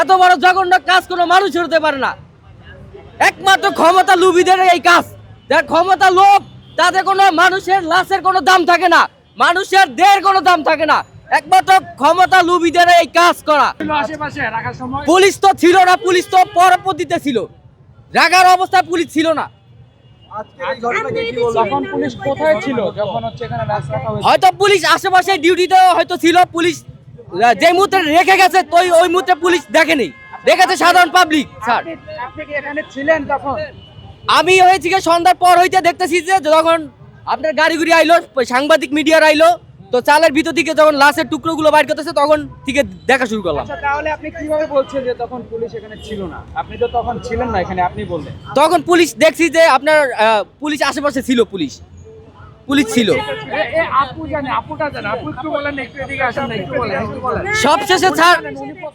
এত বড় জঘন্য কাজ কোনো মানুষ হতে পারে না। একমাত্র ক্ষমতা লুবিদের এই কাজ। যার ক্ষমতা লোভ তাতে কোনো মানুষের লাশের কোনো দাম থাকে না। মানুষের দেহের কোনো দাম থাকে না। একমাত্র ক্ষমতা লুবিদের এই কাজ করা। ছিল আশেপাশে রাখার সময়। পুলিশ তো ছিল না পুলিশ তো পরপতিতে ছিল। রাগার অবস্থায় পুলিশ ছিল না। তখন পুলিশ কোথায় ছিল? যখন হচ্ছে এখানে রাজ রাখা হয়েছে। হয়তো পুলিশ আশেপাশে ডিউটিতে হয়তো ছিল পুলিশ যে মুহূর্তে রেখে গেছে তো ওই- মুহূর্তে পুলিশ দেখেনি। দেখেছে সাধারণ পাবলিক স্যার। ছিলেন তখন? আমি হয়েছি সন্ধ্যার পর হইতে দেখতেছি যে যখন আপনার গাড়ি গুড়ি আইলো সাংবাদিক মিডিয়ার আইলো তো চালের ভিতর থেকে যখন লাশের টুকরো গুলো বাইর করতেছে তখন থেকে দেখা শুরু করলাম। আচ্ছা তাহলে আপনি কীভাবে বলছেন যে তখন পুলিশ এখানে ছিল না? আপনি তো তখন ছিলেন না এখানে আপনি বললেন। তখন পুলিশ দেখছি যে আপনার পুলিশ আশেপাশে ছিল পুলিশ। পুলিশ ছিল। এ- এ আপু জানে আপুটা জানে আপু একটু বলেন একটু এদিকে আসেন না একটু বলেন একটু বলেন। সবশেষে স্যার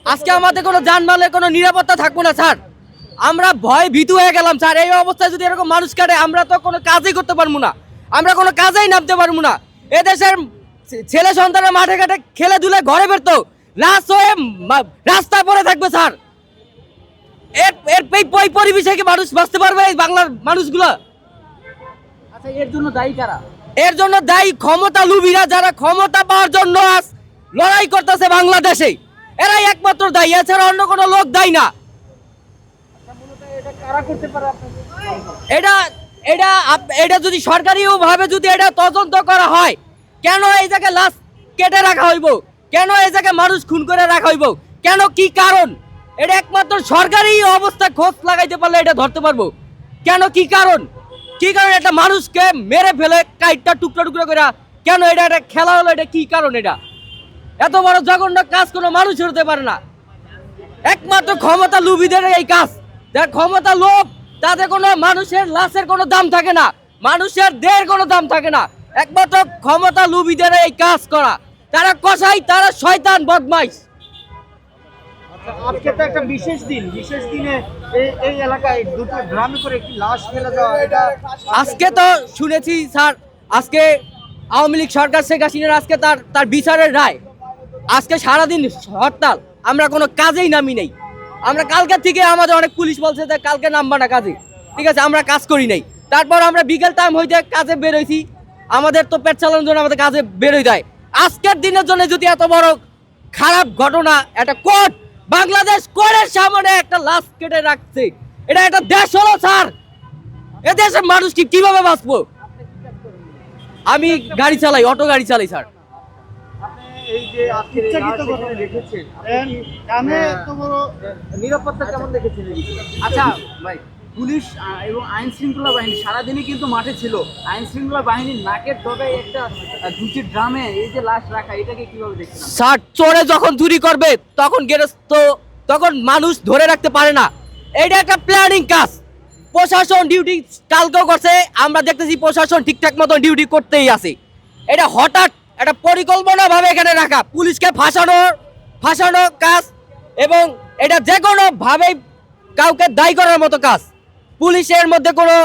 আজকে আমাদের কোনো যানবাহনের কোনো নিরাপত্তা থাকব না স্যার। আমরা ভয় ভীতু হয়ে গেলাম স্যার। এই অবস্থায় যদি এরকম মানুষ কাটে আমরা তো কোনো কাজই করতে পারব না। আমরা কোনো কাজেই নামতে পারব না। এদেশের ছেলে সন্তানরা মাঠে ঘাটে খেলে ধুলে ঘরে বেরতো রাস হয়ে রাস্তায় পড়ে থাকবে স্যার। এর এর এই পরিবেশে কি মানুষ বাঁচতে পারবে এই বাংলার মানুষগুলো? আচ্ছা এর জন্য দায়ী কারা? এর জন্য দায়ী ক্ষমতা লুবিরা যারা ক্ষমতা পাওয়ার জন্য আজ লড়াই করতেছে বাংলাদেশে। এরাই একমাত্র দায়ী, এছাড়া অন্য কোনো লোক দায়ী না। এটা এটা এটা যদি সরকারিও ভাবে যদি এটা তদন্ত করা হয়, কেন এই জায়গায় লাশ কেটে রাখা হইব? কেন এই জায়গায় মানুষ খুন করে রাখা হইব? কেন কি কারণ? এটা একমাত্র সরকারি অবস্থা খোঁজ লাগাইতে পারলে এটা ধরতে পারব। কেন কি কারণ? কি কারণে একটা মানুষকে মেরে ফেলে কাইটটা টুকরা টুকরো করে কেন এটা একটা খেলা হলো? এটা কি কারণ এটা? এত বড় জঘন্য কাজ কোনো মানুষ হতে পারে না। একমাত্র ক্ষমতা লুবিদের এই কাজ। যার ক্ষমতা লোভ, তাতে কোনো মানুষের লাশের কোনো দাম থাকে না। মানুষের দেহের কোনো দাম থাকে না। একমাত্র ক্ষমতা লুবিদের এই কাজ করা। তারা কষাই তারা শয়তান, বদমাইশ। আজকে তো একটা বিশেষ দিন, বিশেষ দিনে এই এলাকায় দুটো গ্রামে করে একটি লাশ ফেলে দেওয়া এটা আজকে তো শুনেছি স্যার, আজকে আওয়ামী লীগ সরকার শেখ হাসিনার আজকে তার তার বিচারের রায়। আজকে সারাদিন হরতাল, আমরা কোনো কাজেই নামি নেই। আমরা কালকে থেকে আমাদের অনেক পুলিশ বলছে যে কালকে নামবা না কাজে। ঠিক আছে, আমরা কাজ করি নাই। তারপর আমরা বিকেল টাইম হইতে কাজে বেরোইছি আমাদের তো পেট চালানোর জন্য আমাদের কাজে বেরোই দেয় আজকের দিনের জন্য যদি এত বড় খারাপ ঘটনা, একটা কোর্ট বাংলাদেশ কোরের সামনে একটা লাশ কেটে রাখছে। এটা একটা দেশ হলো স্যার। এ দেশের মানুষ কি কীভাবে বাঁচবো? আমি গাড়ি চালাই অটো গাড়ি চালাই স্যার। আপনি এই যে আজকে ইচ্ছাকৃত ঘটনা দেখেছেন আপনি কি, গ্রামে আহ, এত বড় নিরাপত্তা কেমন দেখেছেন? আচ্ছা ভাই। পুলিশ এবং আইন শৃঙ্খলা বাহিনী, সারাদিনই কিন্তু মাঠে ছিল। আইন শৃঙ্খলা বাহিনীর নাকের ডগায় একটা দুটি ড্রামে এই যে লাশ রাখা, এটাকে কীভাবে দেখছিলাম স্যার, চোরে যখন চুরি করবে, তখন গেরস্ত, তখন মানুষ ধরে রাখতে পারে না। এটা একটা প্ল্যানিং কাজ। প্রশাসন ডিউটি কালকেও করছে, আমরা দেখতেছি প্রশাসন ঠিকঠাক মতো ডিউটি করতেই আছে। এটা হঠাৎ একটা পরিকল্পনা ভাবে এখানে রাখা, পুলিশকে ফাঁসানোর ফাঁসানো কাজ, এবং এটা যে কোনো ভাবে কাউকে দায়ী করার মতো কাজ। পুলিশের মধ্যে কোনো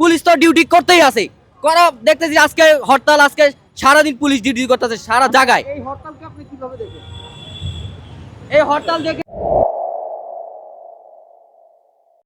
পুলিশ তো ডিউটি করতেই আছে। করা, দেখতেছি আজকে হরতাল, আজকে সারাদিন পুলিশ ডিউটি করতেছে, সারা জায়গায়। এই হরতালকে আপনি কীভাবে দেখেন? এই হরতাল দেখে